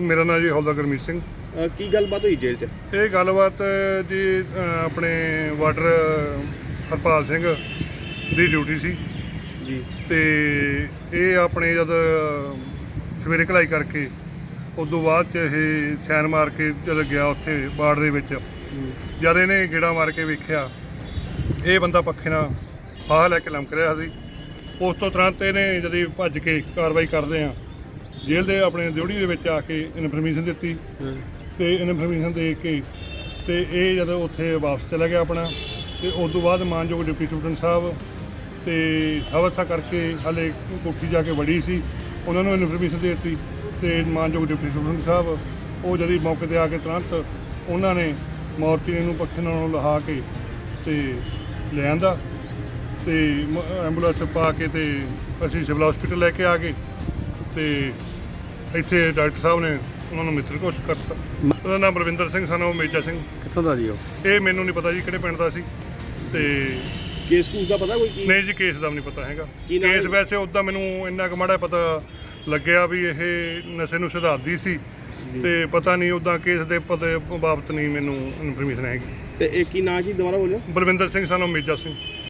ਮੇਰਾ ਨਾਮ ਜੀ ਹੌਲਦਾਰ ਗੁਰਮੀਤ ਸਿੰਘ। ਅ, ਕੀ ਗੱਲਬਾਤ ਹੋਈ ਜੇਲ੍ਹ 'ਚ? ਇਹ ਗੱਲਬਾਤ ਜੀ ਅ, ਆਪਣੇ ਵਾਟਰ ਹਰਪਾਲ ਸਿੰਘ ਦੀ ਡਿਊਟੀ ਸੀ। ਜੀ। ਤੇ ਇਹ ਆਪਣੇ ਜਦ ਸਵੇਰੇ ਕਲਾਈ ਕਰਕੇ ਉਦੋਂ ਬਾਅਦ ਚ ਇਹ ਸੈਨ ਮਾਰ ਕੇ ਜਦ ਗਿਆ ਉੱਥੇ ਬਾੜ ਦੇ ਵਿੱਚ। ਜਦ ਇਹਨੇ ਗੇੜਾ ਮਾਰ ਕੇ ਵੇਖਿਆ ਇਹ ਬੰਦਾ ਪੱਖੇ ਨਾਲ ਫਾਹ ਲੈ ਕੇ ਲੰਮਕ ਰਿਹਾ ਸੀ। ਉਸ ਤੋਂ ਤੁਰੰਤ ਇਹਨੇ ਜਦੀ ਭੱਜ ਕੇ ਕਾਰਵਾਈ ਕਰਦੇ ਆ ਜੇਲ੍ਹ ਦੇ ਆਪਣੇ ਡਿਊਟੀ ਦੇ ਵਿੱਚ ਆ ਕੇ ਇਨਫੋਰਮੇਸ਼ਨ ਦਿੱਤੀ ਤੇ ਇਨਫੋਰਮੇਸ਼ਨ ਦੇ ਕੇ ਤੇ ਇਹ ਜਦੋਂ ਉੱਥੇ ਵਾਪਸ ਚਲਾ ਗਿਆ ਆਪਣਾ ਤੇ ਉਸ ਤੋਂ ਬਾਅਦ ਮਾਨਯੋਗ ਡਿਪਟੀ ਸੁਪਰਡੈਂਟ ਸਾਹਿਬ ਤੇ ਹਵਸਾ ਕਰਕੇ ਹਲੇ ਕੋਠੀ ਜਾ ਕੇ ਵੜੀ ਸੀ ਉਹਨਾਂ ਨੂੰ ਇਨਫੋਰਮੇਸ਼ਨ ਦੇ ਦਿੱਤੀ ਤੇ ਮਾਨਯੋਗ ਡਿਪਟੀ ਸੁਪਰਡੈਂਟ ਸਾਹਿਬ ਉਹ ਜਦੀ ਮੌਕੇ ਤੇ ਆ ਕੇ ਤੁਰੰਤ ਉਹਨਾਂ ਨੇ ਮੌਰਤੀ ਨੂੰ ਪੱਖੇ ਨਾਲ ਲਹਾ ਕੇ ਤੇ ਲੈ ਆਂਦਾ ਤੇ ਐਂਬੂਲੈਂਸ ਪਾ ਕੇ ਤੇ ਅਸੀਂ ਸਿਵਲ ਹਸਪੀਟਲ ਲੈ ਕੇ ਆ ਗਏ ਤੇ ਇੱਥੇ ਡਾਕਟਰ ਸਾਹਿਬ ਨੇ ਉਹਨਾਂ ਨੂੰ ਮਿੱਤਰ ਘੋਸ਼ਿਤ ਕਰਤਾ। ਉਹਦਾ ਨਾਮ ਬਲਵਿੰਦਰ ਸਿੰਘ ਸਾਨੂੰ ਮੇਜਾ ਸਿੰਘ। ਕਿੱਥੋਂ ਦਾ ਜੀ ਉਹ? ਇਹ ਮੈਨੂੰ ਨਹੀਂ ਪਤਾ ਜੀ ਕਿਹੜੇ ਪਿੰਡ ਦਾ ਸੀ। ਤੇ ਕੇਸ ਕੂਸ ਦਾ ਪਤਾ ਕੋਈ ਕੀ? ਨਹੀਂ ਜੀ ਕੇਸ ਦਾ ਵੀ ਨਹੀਂ ਪਤਾ ਹੈਗਾ। ਕੀ ਨਾਮ ਕੇਸ? ਵੈਸੇ ਉਦਾਂ ਮੈਨੂੰ ਇੰਨਾ ਕੁ ਮਾੜਾ ਪਤਾ ਲੱਗਿਆ ਵੀ ਇਹ ਨਸ਼ੇ ਨੂੰ ਸੁਧਾਰਦੀ ਸੀ। ਤੇ ਪਤਾ ਨਹੀਂ ਉਦਾਂ ਕੇਸ ਦੇ ਪਤੇ ਬਾਬਤ ਨਹੀਂ ਮੈਨੂੰ ਇਨਫੋਰਮੇਸ਼ਨ ਹੈਗੀ। ਤੇ ਇਹ ਕੀ ਨਾਂ ਜੀ? ਦੁਬਾਰਾ ਬੋਲਿਓ। ਬਲਵਿੰਦਰ ਸਿੰਘ ਸਾਨੂੰ ਮੇਜਾ ਸਿੰਘ।